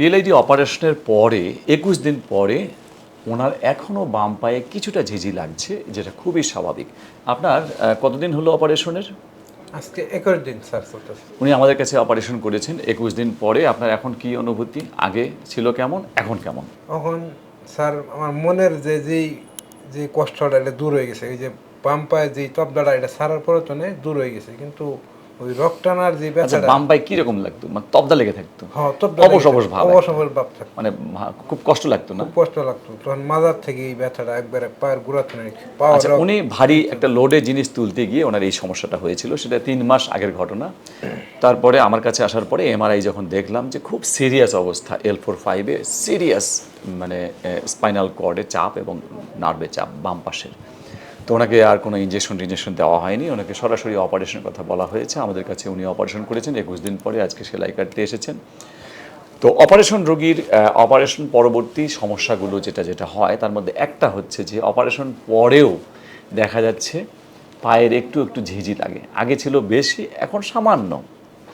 PLID অপারেশনের পরে একুশ দিন পরে ওনার এখনও বাম পায়ে কিছুটা ঝিঝি লাগছে যেটা খুবই স্বাভাবিক। আপনার কতদিন হলো অপারেশনের আজকে একুশ দিন স্যার উনি আমাদের কাছে অপারেশন করেছেন একুশ দিন পরে। আপনার এখন কি অনুভূতি? আগে ছিল কেমন এখন কেমন? তখন স্যার আমার মনের যে যেই যে কষ্টটা এটা দূর হয়ে গেছে। এই যে বাম পায়ে যে তবদাটা এটা সারার পরে তো দূর হয়ে গেছে। কিন্তু ওই রক টানার যে আচ্ছা ব্যথাটা বাম পায়ে কীরকম লাগতো? মানে তবদা লেগে থাকতো? হ্যাঁ তবদা অবশ অবশ ভাব অবশ অবশ ভাব থাকতো। মানে খুব কষ্ট লাগতো না? খুব কষ্ট লাগতো। তখন মাজার থেকে এই ব্যথাটা একবারে পায়ের আচ্ছা উনি ভারী একটা লোডে জিনিস তুলতে গিয়ে ওনার এই সমস্যাটা হয়েছিল। সেটা তিন মাস আগের ঘটনা। তারপরে আমার কাছে আসার পরে এমআরআই যখন দেখলাম যে খুব সিরিয়াস অবস্থা এল ফোর ফাইভে সিরিয়াস মানে স্পাইনাল কর্ডে চাপ এবং নার্ভে চাপ বাম পাশের। তো ওনাকে আর কোনো ইঞ্জেকশন টিঞ্জেকশন দেওয়া হয়নি। ওনাকে সরাসরি অপারেশনের কথা বলা হয়েছে। আমাদের কাছে উনি অপারেশন করেছেন। একুশ দিন পরে আজকে সেলাই কাটতে এসেছেন। তো অপারেশন রোগীর অপারেশন পরবর্তী সমস্যাগুলো যেটা যেটা হয়, তার মধ্যে একটা হচ্ছে যে অপারেশন পরেও দেখা যাচ্ছে পায়ের একটু একটু ঝিঝি লাগে। আগে ছিল বেশি, এখন সামান্য।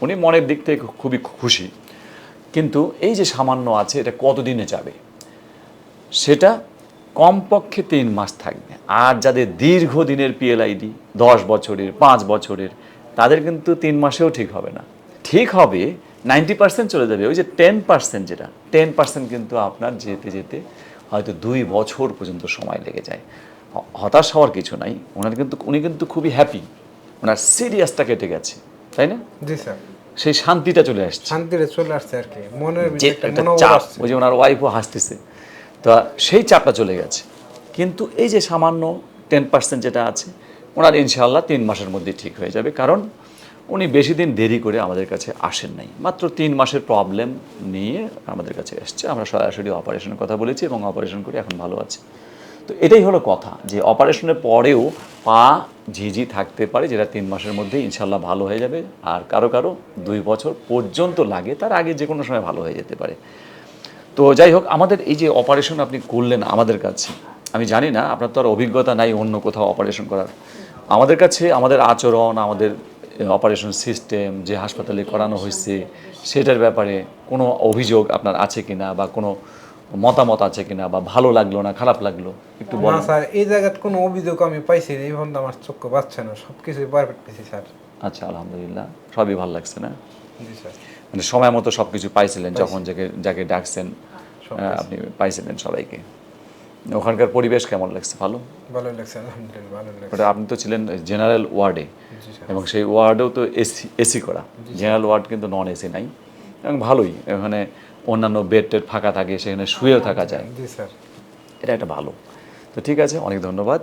উনি মনের দিক থেকে খুবই খুশি। কিন্তু এই যে সামান্য আছে, এটা কতদিনে যাবে? সেটা কমপক্ষে তিন মাস থাকবে। আর যাদের দীর্ঘদিনের পিএলআইডি দশ বছরের পাঁচ বছরের তাদের কিন্তু তিন মাসেও ঠিক হবে না। ঠিক হবে নাইনটি পার্সেন্ট চলে যাবে। ওই যে টেন পার্সেন্ট যেটা টেন পার্সেন্ট কিন্তু আপনার যেতে যেতে হয়তো দুই বছর পর্যন্ত সময় লেগে যায়। হতাশ হওয়ার কিছু নাই। ওনার কিন্তু উনি কিন্তু খুবই হ্যাপি ওনার সিরিয়াসটা কেটে গেছে। তাই না? জি স্যার। সেই শান্তিটা চলে আসছে। শান্তিতে চলে আসছে আর কি। মনের একটা চাপ ওই যে ওনার ওয়াইফও হাসতেছে। তো সেই চাপটা চলে গেছে। কিন্তু এই যে সামান্য টেন পার্সেন্ট যেটা আছে, ওনার ইনশাআল্লাহ তিন মাসের মধ্যে ঠিক হয়ে যাবে। কারণ উনি বেশি দিন দেরি করে আমাদের কাছে আসেন নাই। মাত্র তিন মাসের প্রবলেম নিয়ে আমাদের কাছে এসছে। আমরা সরাসরি অপারেশনের কথা বলেছি এবং অপারেশন করে এখন ভালো আছে। তো এটাই হলো কথা যে অপারেশনের পরেও পা ঝিঝি থাকতে পারে, যেটা তিন মাসের মধ্যে ইনশাল্লাহ ভালো হয়ে যাবে। আর কারও কারও দুই বছর পর্যন্ত লাগে, তার আগে যে কোনো সময় ভালো হয়ে যেতে পারে। তো যাই হোক আমাদের এই যে অপারেশন আপনি করলেন আমাদের কাছে আমি জানি না আপনার তো আর অভিজ্ঞতা নাই অন্য কোথাও অপারেশন করার। আমাদের কাছে আমাদের আচরণ আমাদের অপারেশন সিস্টেম যে হাসপাতালে করানো হয়েছে সেটার ব্যাপারে কোনো অভিযোগ আপনার আছে কিনা বা কোনো মতামত আছে কিনা বা ভালো লাগল না খারাপ লাগল? একটু না বলুন। স্যার এই জায়গায় কোনো অভিযোগ আমি পাইছি না এই পর্যন্ত আমার চক্ষু পাচ্ছে না সব কিছুই পারফেক্ট পেয়েছি স্যার। আচ্ছা আলহামদুলিল্লাহ সবই ভালো লাগছে না? জি স্যার। মানে সময় মতো সব কিছু পাইছিলেন যখন যাকে যাকে ডাকছেন আপনি পাইছিলেন সবাইকে। ওখানকার পরিবেশ কেমন লাগছে? ভালো? ভালো লাগছে আলহামদুলিল্লাহ ভালো আপনি তো ছিলেন জেনারেল ওয়ার্ডে এবং সেই ওয়ার্ডেও তো এসি এসি করা। জেনারেল ওয়ার্ড কিন্তু নন এসি নাই। এবং ভালোই এখানে অন্যান্য বেড টেড ফাঁকা থাকে সেখানে শুয়েও থাকা যায়। জি স্যার। এটা একটা ভালো। তো ঠিক আছে অনেক ধন্যবাদ।